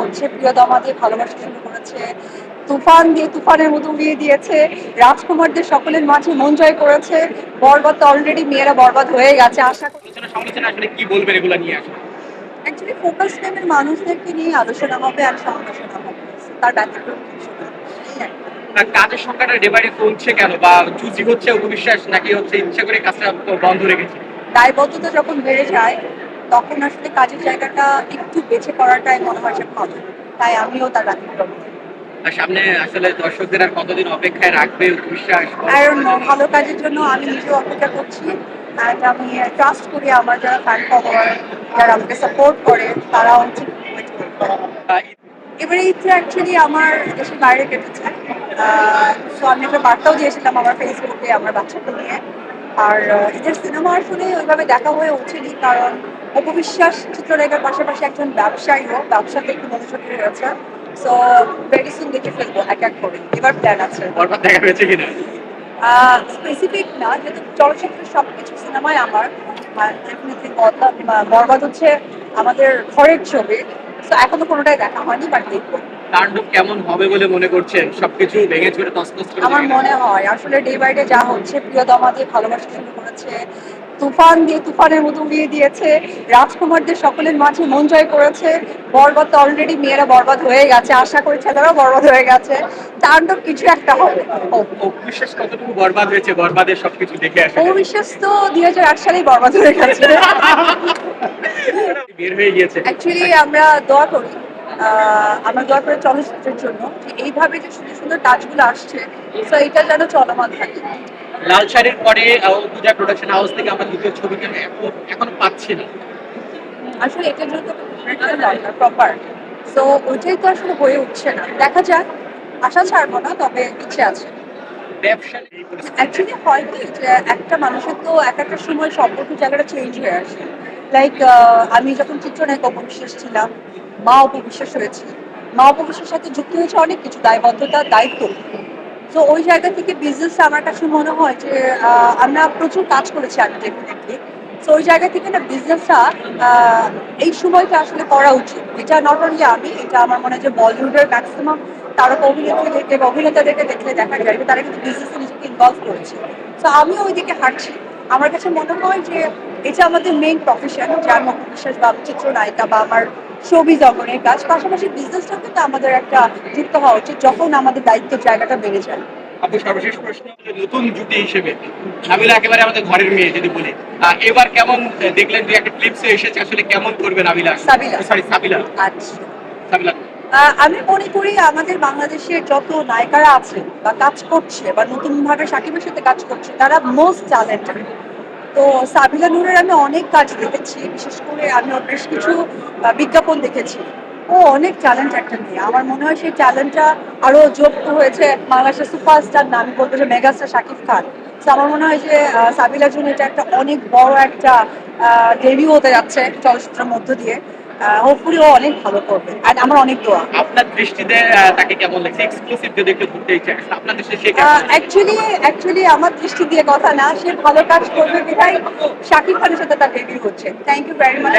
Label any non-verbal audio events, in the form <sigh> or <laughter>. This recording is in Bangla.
হচ্ছে প্রিয়তমা দিয়ে ভালোবাসা শুরু করেছে। তুফান দিয়ে তুফানের মতো উড়িয়ে দিয়েছে। রাজকুমারদের সকলের মাঝে মন জয় করেছে। বরবাদ তো অলরেডি মেয়েরা বরবাদ হয়ে গেছে আশা করি। আসলে কি বলবেন এগুলো নিয়ে অ্যাকচুয়ালি ফোকাস টাইমের মানুষদেরকে নিয়ে আলোচনা হবে আর সমালোচনা হবে। তার ব্যতিক্রম কিছু কাজের সংখ্যাটা ডেবারে কমছে কেন? বা চুজি হচ্ছে উপবিশ্বাস নাকি হচ্ছে ইচ্ছা করে কাজটা বন্ধ রেখেছে? দায়বদ্ধতা যখন বেড়ে যায় তখন আসলে কাজের জায়গাটা একটু বেছে করাটাই মনে হয় যে ভালো। তাই আমিও তার আর সামনে আসলে দর্শকদের আর কতদিন অপেক্ষায় রাখবে উপবিশ্বাস I ভালো কাজের জন্য আমি নিজেও অপেক্ষা করছি। অ্যান্ড আমি ট্রাস্ট করি আমার যারা ফ্যান ফলোয়ার যারা আমাকে সাপোর্ট করে তারাও ঠিক wait করবে। এবারে ঈদটা অ্যাকচুয়ালি আমার দেশের বাইরে কেটেছে। সো আমি একটা বার্তাও দিয়েছিলাম আমার ফেসবুকে আমার বাচ্চাকে নিয়ে। আর ঈদের সিনেমা আসলে ওইভাবে দেখা হয়ে ওঠেনি কারণ অপবিশ্বাস চিত্রলেখার পাশাপাশি একজন ব্যবসায়ীও ব্যবসাতে একটু মনোযোগী হয়েছে। সো ভেরি সুন দেখে ফেলব এক এক করে। এবার প্ল্যান আছে। দেখা হয়েছে কিনা? স্পেসিফিক না যেহেতু চলচ্চিত্রের সবকিছু সিনেমায় আমার। বরবাদ হচ্ছে আমাদের ঘরের ছবি। তো এখনও কোনোটাই দেখা হয়নি বাট দেখব। তাণ্ডব কেমন হবে বলে মনে করছেন? সবকিছু ভেঙে চুরে তসতস করে আমার মনে হয় আসলে ডে বাই ডে যা হচ্ছে প্রিয়তমা দিয়ে ভালোবাসা শুরু করেছে তুফান দিয়ে তুফানের মতো উড়িয়ে দিয়েছে রাজকুমারদের সকলের মাঝে মন জয় করেছে বরবাদ তো অলরেডি মেয়েরা বরবাদ হয়ে গেছে আশা করি ছেলেরাও বরবাদ হয়ে গেছে। তাণ্ডব কিছু একটা হবে। অপবিশ্বাস কতটুকু বরবাদ হয়েছে? বরবাদের সবকিছু দেখে আসে অবিশ্বাস তো দুই হাজার আট সালেই বরবাদ হয়ে গেছে। <laughs> বের হয়ে গিয়েছে। অ্যাকচুয়ালি আমরা দোয়া করি আমরা দোয়া করি চলচ্চিত্রের জন্য। যে এইভাবে যে সুন্দর সুন্দর কাজগুলো আসছে তো এটা যেন চলমান থাকে। লাল শাড়ির পরে পূজা প্রোডাকশন হাউস থেকে আমরা দ্বিতীয় ছবিটা এখন- এখনও পাচ্ছি না। আসলে এটার জন্য তো দরকার প্রপার সো ওইটাই তো আসলে হয়ে উঠছে না। দেখা যাক আশা ছাড়বো না তবে ইচ্ছে আছে। অ্যাকচুয়ালি হয় কি যে একটা মানুষের তো এক একটা সময় সম্পর্ক জায়গাটা চেঞ্জ হয়ে আসে। লাইক আমি যখন চিত্রনায়ক অপবিশ্বাস ছিলাম, মা অপবিশ্বাস হয়েছে। মা অপবিশ্বাসের সাথে যুক্ত হয়েছে অনেক কিছু, দায়বদ্ধতা, দায়িত্ব। তো ওই জায়গা থেকে বিজনেস আমার কাছে মনে হয় যে আমরা প্রচুর কাজ করেছি আমি ডেফিনেটলি তো ওই জায়গা থেকে না বিজনেসটা এই সময়টা আসলে করা উচিত। এটা নট অনলি আমি, এটা আমার মনে হয় যে বলিউডের ম্যাক্সিমাম তারকা অভিনেত্রীদেরকে বা অভিনেতাদেরকে দেখলে দেখা যায় তারা কিন্তু বিজনেসে নিজেকে ইনভলভ করেছে। তো আমিও ওই দিকে হাঁটছি। আমার কাছে মনে হয় যে এটা আমাদের মেইন প্রফেশন যার মধ্যে বিশ্বাস বা চিত্রনায়িকা বা আমার ছবি জগনের কাজ। পাশাপাশি বিজনেসটাও কিন্তু আমাদের একটা যুক্ত হওয়া উচিত যখন আমাদের দায়িত্বের জায়গাটা বেড়ে যায়। আপু সর্বশেষ প্রশ্ন নতুন জুটি হিসেবে নাবিলা একেবারে আমাদের ঘরের মেয়ে যদি বলি এবার কেমন দেখলেন যে একটা ক্লিপসে এসেছে আসলে কেমন করবে নাবিলা সাবিলা। সরি সাবিলা। আচ্ছা। সাবিলা। আমি মনে করি আমাদের বাংলাদেশের যত নায়িকারা আছে বা কাজ করছে বা নতুন ভাবে সাকিবের সাথে কাজ করছে তারা মোস্ট ট্যালেন্টেড তো সাবিলা নুরের আমি অনেক কাজ দেখেছি, বিশেষ করে আমি ওর বেশ কিছু বিজ্ঞাপন দেখেছি। ও অনেক চ্যালেঞ্জ একটা নিয়ে আমার মনে হয় সেই চ্যালেঞ্জটা আরও যোগ হয়েছে বাংলাদেশের সুপারস্টার না আমি বলব যে মেগাস্টার শাকিব খান। আমার মনে হয় যে সাবিলার জন্য এটা একটা অনেক বড় একটা ডেবিউ হতে যাচ্ছে চলচ্চিত্রের মধ্য দিয়ে। হোপফুলি ও অনেক ভালো করবে। আর আমার অনেক দোয়া। আপনার দৃষ্টিতে তাকে কেমন লাগছে? এক্সক্লুসিভ যদি একটু ঘুরতে ইচ্ছে আপনার দৃষ্টিতে সে অ্যাকচুয়ালি অ্যাকচুয়ালি আমার দৃষ্টি দিয়ে কথা না সে ভালো কাজ করবে বিধায় শাকিব খানের সাথে তার ডেবিউ হচ্ছে। Thank you very much.